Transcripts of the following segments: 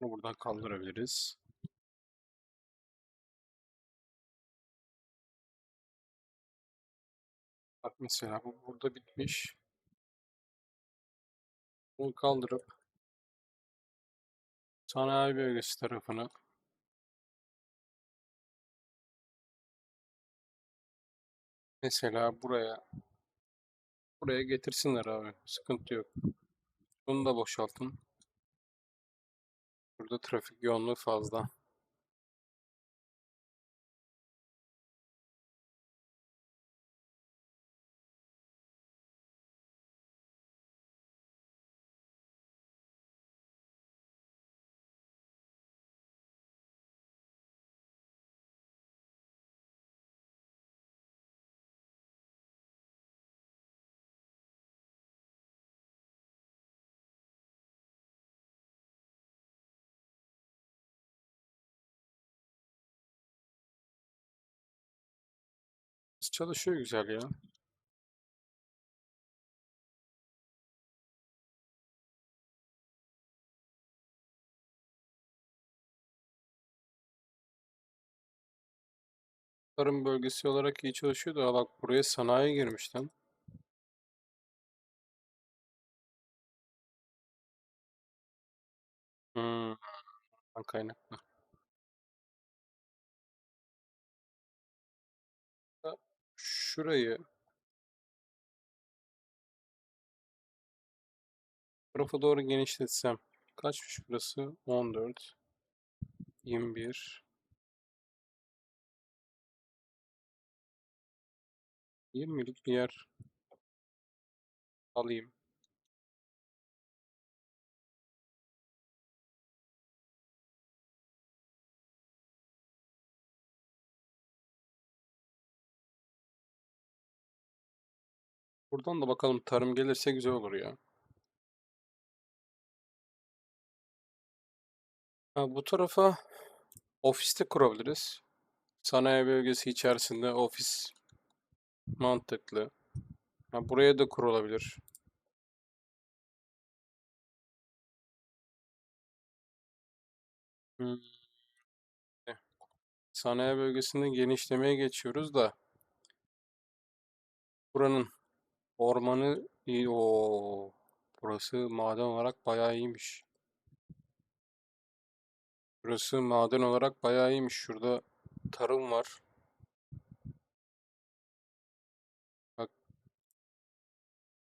Buradan kaldırabiliriz. Bak mesela bu burada bitmiş. Bunu kaldırıp sanayi bölgesi tarafına mesela buraya buraya getirsinler abi. Sıkıntı yok. Bunu da boşaltın. Burada trafik yoğunluğu fazla. Çalışıyor güzel ya. Tarım bölgesi olarak iyi çalışıyor da bak buraya sanayi girmiş lan. Hmm, kaynaklı. Şurayı tarafa doğru genişletsem kaçmış burası? 14 21 20'lik bir yer alayım. Buradan da bakalım tarım gelirse güzel olur ya. Ha, bu tarafa ofiste kurabiliriz. Sanayi bölgesi içerisinde ofis mantıklı. Ha, buraya da kurulabilir. Hmm. eh. Sanayi bölgesinde genişlemeye geçiyoruz da buranın ormanı iyi. Oo, burası maden olarak bayağı iyiymiş. Burası maden olarak bayağı iyiymiş. Şurada tarım var. Bak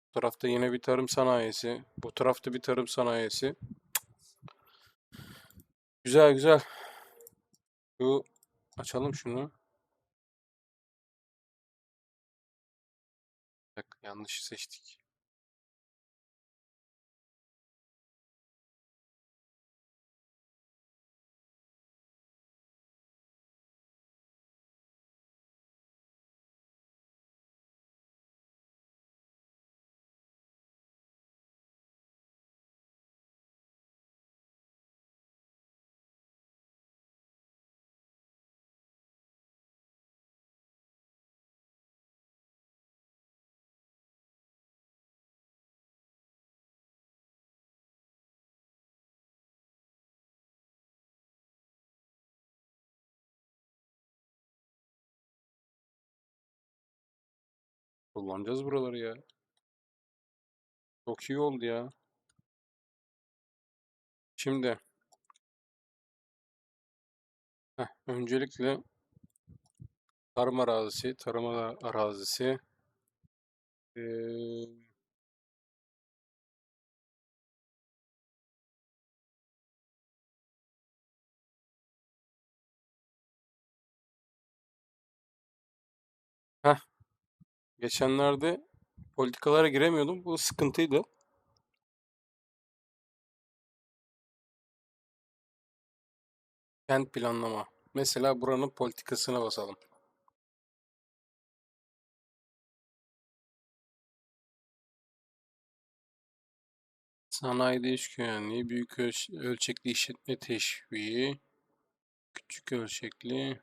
bu tarafta yine bir tarım sanayisi. Bu tarafta bir tarım sanayisi. Güzel güzel. Şu açalım şunu. Bir dakika, yanlış seçtik. Kullanacağız buraları ya. Çok iyi oldu ya. Şimdi heh, öncelikle tarım arazisi, tarım ara- arazisi eee, geçenlerde politikalara giremiyordum. Bu sıkıntıydı. Kent planlama. Mesela buranın politikasına basalım. Sanayide iş güvenliği, büyük ölç- ölçekli işletme teşviği, küçük ölçekli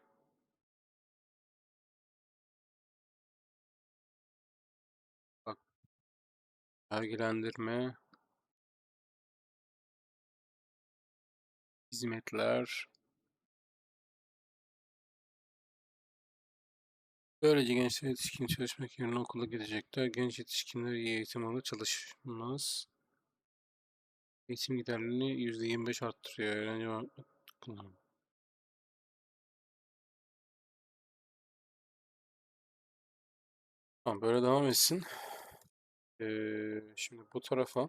Vergilendirme. Hizmetler. Böylece gençler yetişkin çalışmak yerine okula gidecekler. Genç yetişkinler iyi eğitim alır çalışmaz. Eğitim giderlerini %25 arttırıyor. Öğrenci kullanım. Tamam böyle devam etsin. Ee, şimdi bu tarafa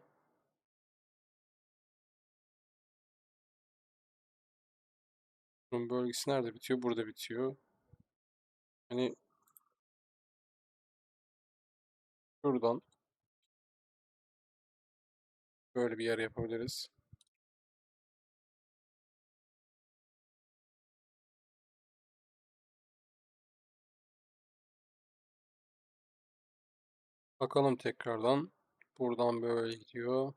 bunun bölgesi nerede bitiyor? Burada bitiyor. Hani şuradan böyle bir yer yapabiliriz. Bakalım tekrardan. Buradan böyle gidiyor.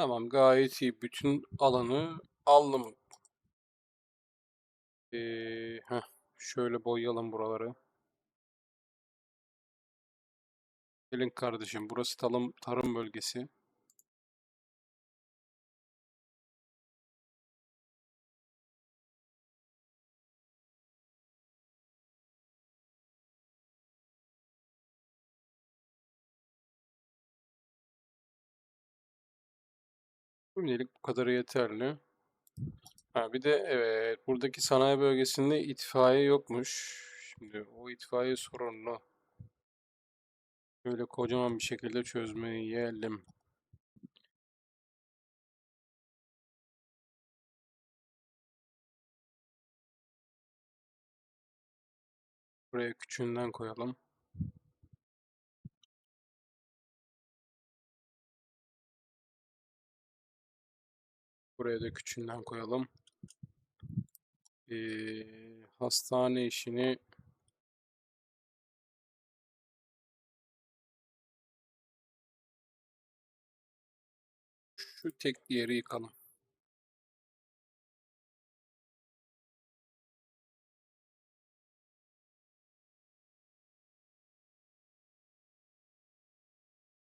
Tamam gayet iyi. Bütün alanı aldım. Ee, heh, şöyle boyayalım buraları. Gelin kardeşim burası tarım, tarım bölgesi. Şimdilik bu kadarı yeterli. Ha, bir de evet buradaki sanayi bölgesinde itfaiye yokmuş. Şimdi o itfaiye sorununu böyle kocaman bir şekilde çözmeyelim. Buraya küçüğünden koyalım. Buraya da küçüğünden koyalım. Ee, hastane işini şu tek yeri yıkalım.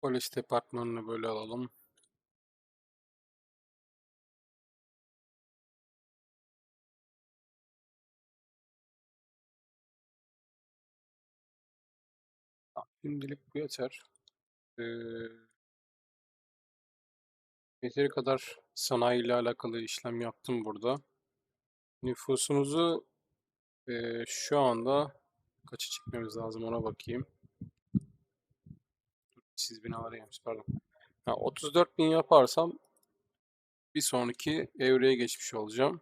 Polis departmanını böyle alalım. Şimdilik bu yeter. Ee, yeteri kadar sanayi ile alakalı işlem yaptım burada. Nüfusumuzu e, şu anda kaça çekmemiz lazım ona bakayım. Siz binalara gelmiş pardon. Ha, 34 bin yaparsam bir sonraki evreye geçmiş olacağım.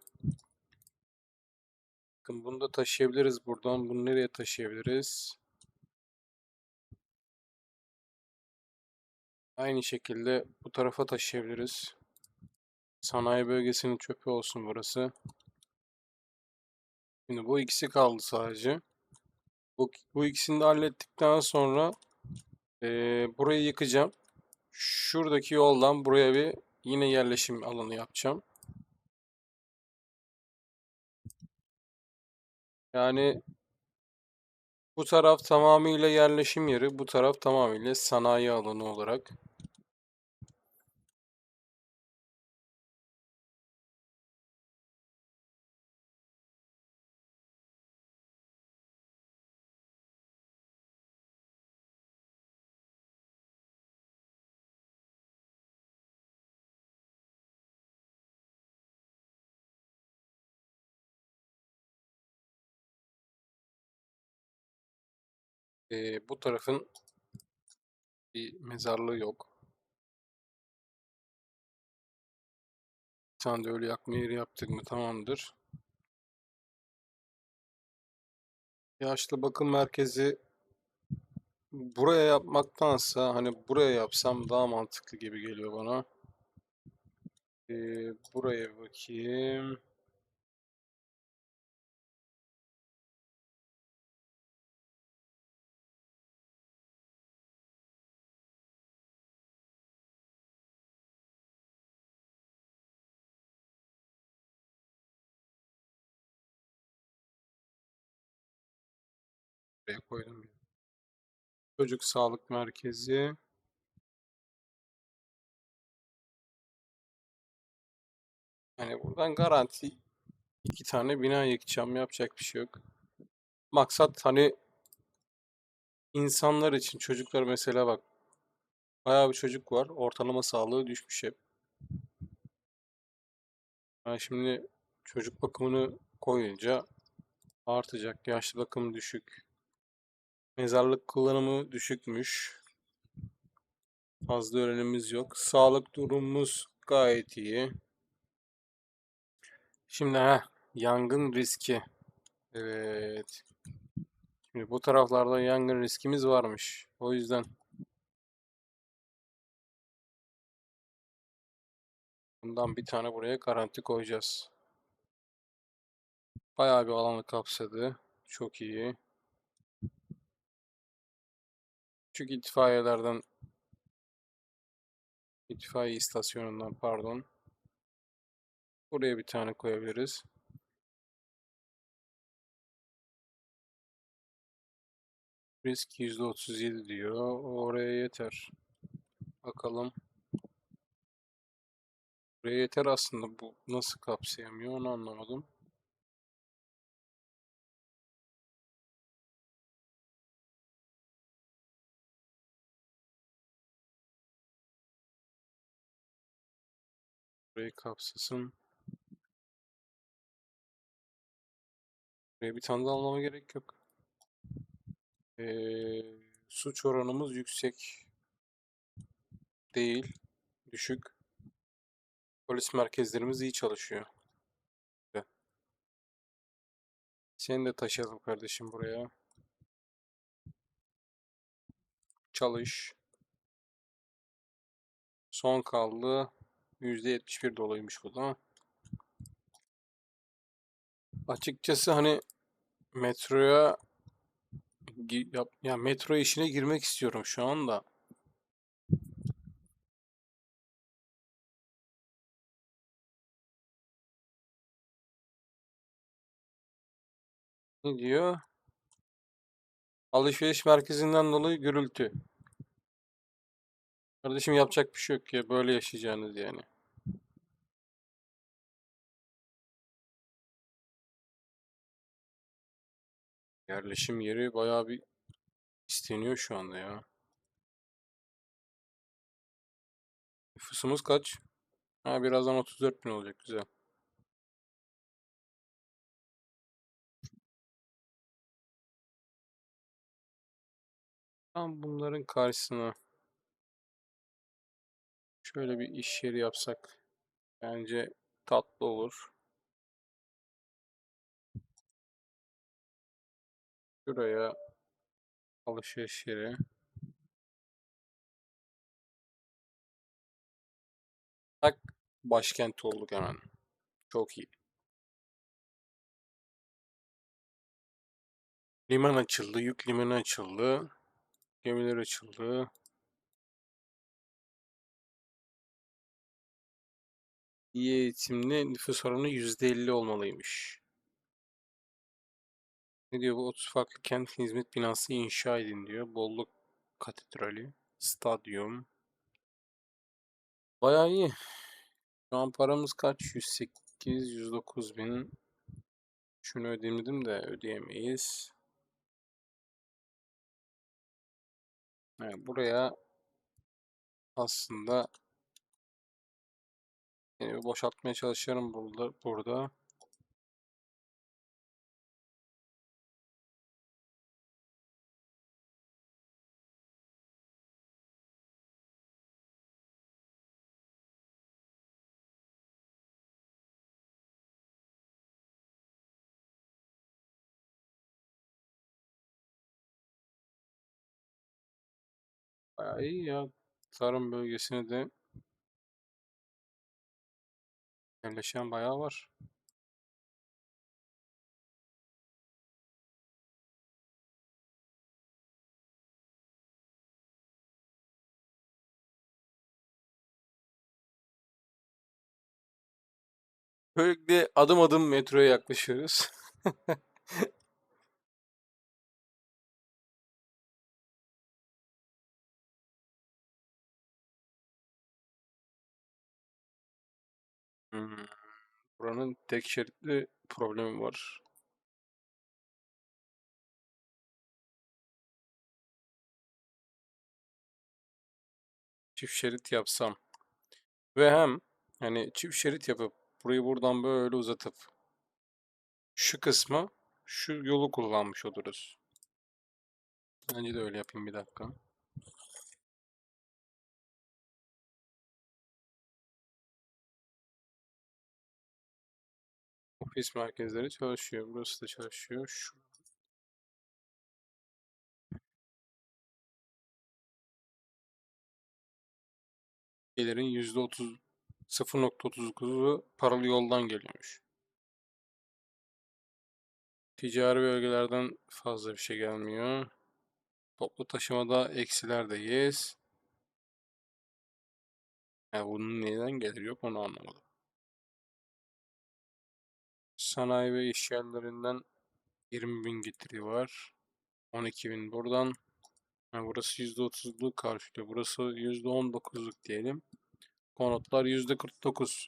Bakın bunu da taşıyabiliriz buradan. Bunu nereye taşıyabiliriz? Aynı şekilde bu tarafa taşıyabiliriz. Sanayi bölgesinin çöpü olsun burası. Şimdi bu ikisi kaldı sadece. Bu, bu ikisini de hallettikten sonra eee, burayı yıkacağım. Şuradaki yoldan buraya bir yine yerleşim alanı yapacağım. Yani bu taraf tamamıyla yerleşim yeri, bu taraf tamamıyla sanayi alanı olarak. Eee, bu tarafın bir mezarlığı yok. tane de ölü yakma yeri yaptık mı tamamdır. Yaşlı bakım merkezi buraya yapmaktansa hani buraya yapsam daha mantıklı gibi geliyor bana. Ee, buraya bakayım. Buraya koydum. Çocuk Sağlık Merkezi. Yani buradan garanti iki tane bina yıkacağım. Yapacak bir şey yok. Maksat hani insanlar için çocuklar mesela bak bayağı bir çocuk var. Ortalama sağlığı düşmüş hep. Ben şimdi çocuk bakımını koyunca artacak. Yaşlı bakım düşük. Mezarlık kullanımı düşükmüş. Fazla öğrenimiz yok. Sağlık durumumuz gayet iyi. Şimdi ha yangın riski. Evet. Şimdi bu taraflarda yangın riskimiz varmış. O yüzden bundan bir tane buraya garanti koyacağız. Bayağı bir alanı kapsadı. Çok iyi. Küçük itfaiyelerden itfaiye istasyonundan pardon. Buraya bir tane koyabiliriz. Risk %37 diyor. Oraya yeter. Bakalım. Buraya yeter aslında. Bu nasıl kapsayamıyor onu anlamadım. Burayı kapsasın. Buraya bir tane daha almama gerek yok. Ee, suç oranımız yüksek değil. Düşük. Polis merkezlerimiz iyi çalışıyor. Güzel. Seni de taşıyalım kardeşim buraya. Çalış. Son kaldı. %71 doluymuş bu da. Açıkçası hani metroya ya metro işine girmek istiyorum şu anda. Ne diyor? Alışveriş merkezinden dolayı gürültü. Kardeşim yapacak bir şey yok ya böyle yaşayacağınız yani. Yerleşim yeri bayağı bir isteniyor şu anda ya. Nüfusumuz kaç? Ha birazdan 34 bin olacak güzel. Tam bunların karşısına şöyle bir iş yeri yapsak bence tatlı olur. Şuraya alışveriş yeri. Tak başkent olduk hemen. Çok iyi. Liman açıldı, yük limanı açıldı. Gemiler açıldı. İyi eğitimli nüfus oranı %50 olmalıymış. Ne diyor bu? 30 farklı kent hizmet binası inşa edin diyor. Bolluk Katedrali, stadyum. Bayağı iyi. Şu an paramız kaç? 108, 109 bin. Şunu ödemedim de ödeyemeyiz. Evet, buraya aslında bir boşaltmaya çalışıyorum burada. burada. Bayağı iyi ya. Tarım bölgesine de yerleşen bayağı var. Böylelikle adım adım metroya yaklaşıyoruz. Hmm, Buranın tek şeritli problemi var. Çift şerit yapsam ve hem hani çift şerit yapıp burayı buradan böyle uzatıp şu kısmı şu yolu kullanmış oluruz. Bence de öyle yapayım bir dakika. Ofis merkezleri çalışıyor. Burası da çalışıyor. Şu gelirin %30 0.39'u paralı yoldan geliyormuş. Ticari bölgelerden fazla bir şey gelmiyor. Toplu taşımada eksiler de. Yani bunun neden gelir yok onu anlamadım. Sanayi ve iş yerlerinden 20 bin getiri var. 12 bin buradan. Yani burası %30'luk karşılıyor. Burası %19'luk diyelim. Konutlar %49.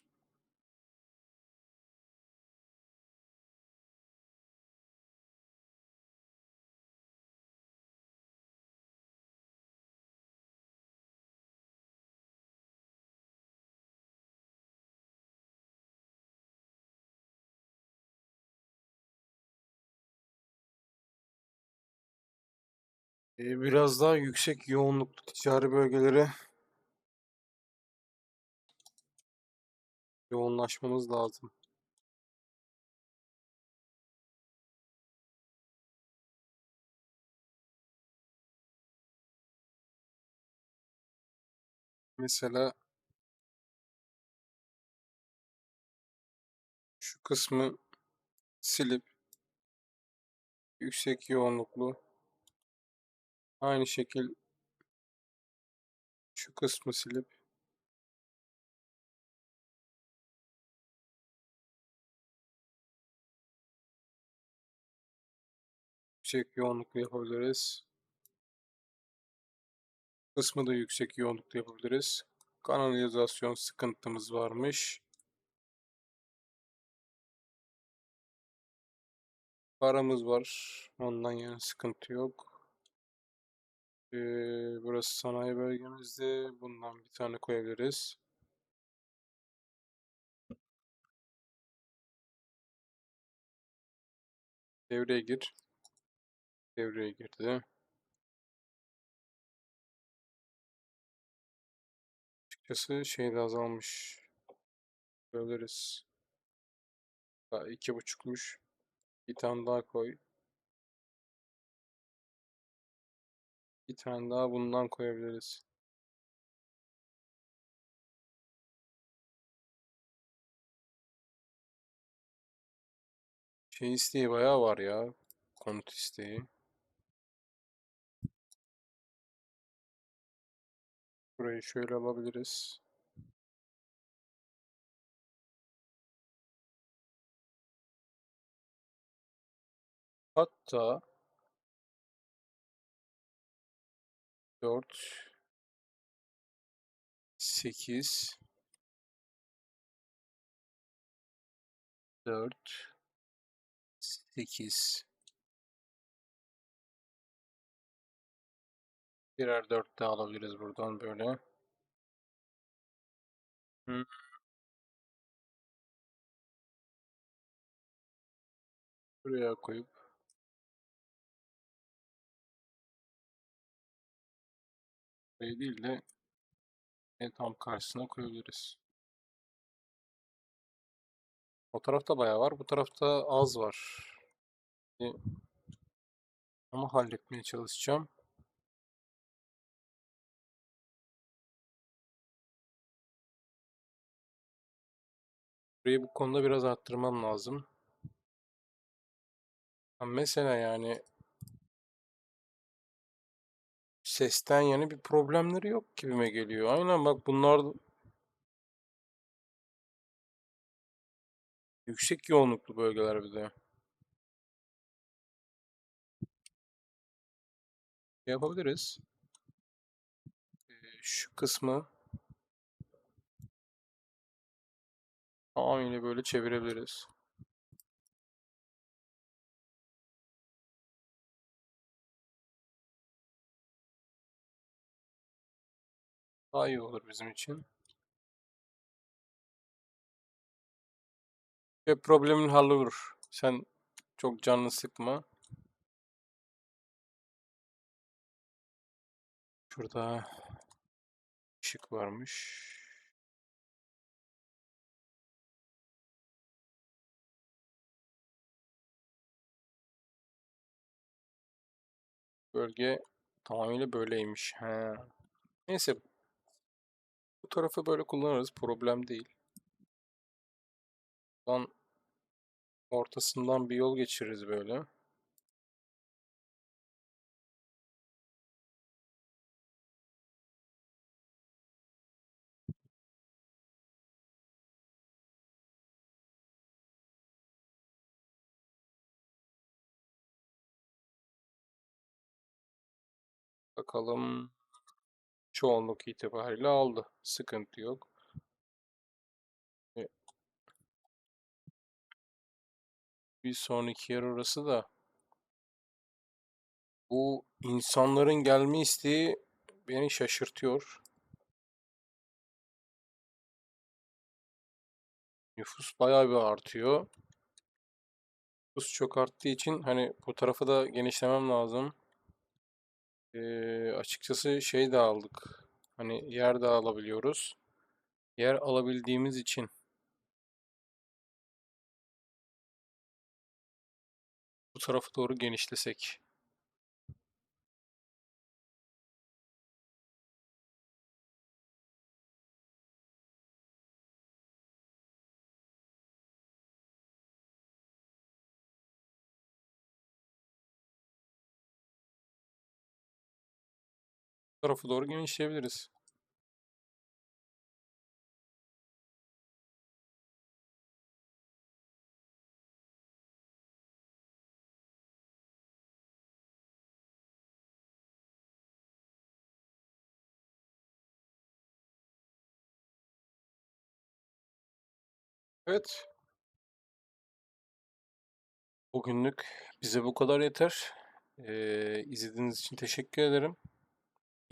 Biraz daha yüksek yoğunluklu ticari bölgelere yoğunlaşmamız lazım. Mesela şu kısmı silip yüksek yoğunluklu aynı şekil şu kısmı silip yüksek yoğunluklu yapabiliriz. Kısmı da yüksek yoğunluklu yapabiliriz. Kanalizasyon sıkıntımız varmış. Paramız var. Ondan yana sıkıntı yok. Burası sanayi bölgemizde. Bundan bir tane koyabiliriz. Devreye gir. Devreye girdi. Açıkçası şey de azalmış. Böleriz. Daha iki buçukmuş. Bir tane daha koy. Bir tane daha bundan koyabiliriz. Şey isteği bayağı var ya. Konut isteği. Burayı şöyle alabiliriz. Hatta 4 8 4 8 birer 4 daha alabiliriz buradan böyle. Hı. Buraya koyup ortaya değil de en tam karşısına koyabiliriz. O tarafta bayağı var. Bu tarafta az var. E, Ama halletmeye çalışacağım. Burayı bu konuda biraz arttırmam lazım. Mesela yani sesten yana bir problemleri yok gibime geliyor. Aynen bak bunlar yüksek yoğunluklu bölgeler bir de. Yapabiliriz. Ee, Şu kısmı tamamıyla böyle çevirebiliriz. Daha iyi olur bizim için. Ve problemin hallolur. Sen çok canını sıkma. Şurada ışık varmış. Bölge tamamıyla böyleymiş. He. Neyse. Bu tarafı böyle kullanırız. Problem değil. Buradan ortasından bir yol geçiririz böyle. Bakalım. Çoğunluk itibariyle aldı. Sıkıntı yok. E, Bir sonraki yer orası da. Bu insanların gelme isteği beni şaşırtıyor. Nüfus bayağı bir artıyor. Nüfus çok arttığı için hani bu tarafı da genişlemem lazım. Ee, açıkçası şey de aldık. Hani yer de alabiliyoruz. Yer alabildiğimiz için bu tarafa doğru genişlesek. Bu tarafa doğru genişleyebiliriz. Evet. Bugünlük bize bu kadar yeter. Ee, izlediğiniz için teşekkür ederim.